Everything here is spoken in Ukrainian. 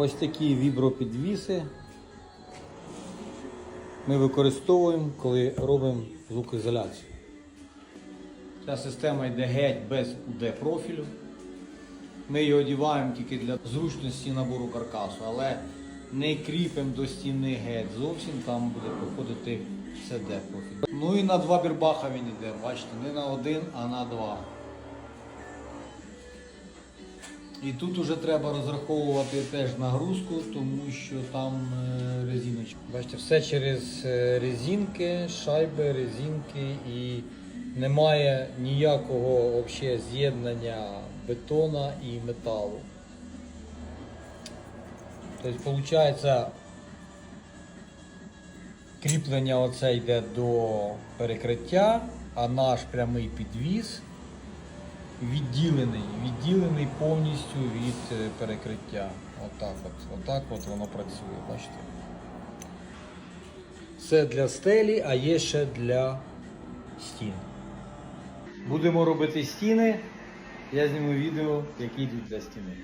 Ось такі вібропідвіси ми використовуємо, коли робимо звукоізоляцію. Ця система йде геть без UD-профілю. Ми її одіваємо тільки для зручності набору каркасу, але не кріпимо до стіни геть зовсім, там буде проходити CD профіль. Ну і на два бірбаха він йде, бачите, не на один, а на два. І тут вже треба розраховувати теж нагрузку, тому що там е, резиночка. Бачите, все через е, резинки, шайби, резинки і немає ніякого з'єднання бетона і металу. Тобто, виходить, кріплення оце йде до перекриття, а наш прямий підвіз відділений, відділений повністю від е, перекриття. Отак от, отак от воно працює, бачите. Це для стелі, а є ще для стін. Будемо робити стіни. Я зніму відео, які йдуть для стіни.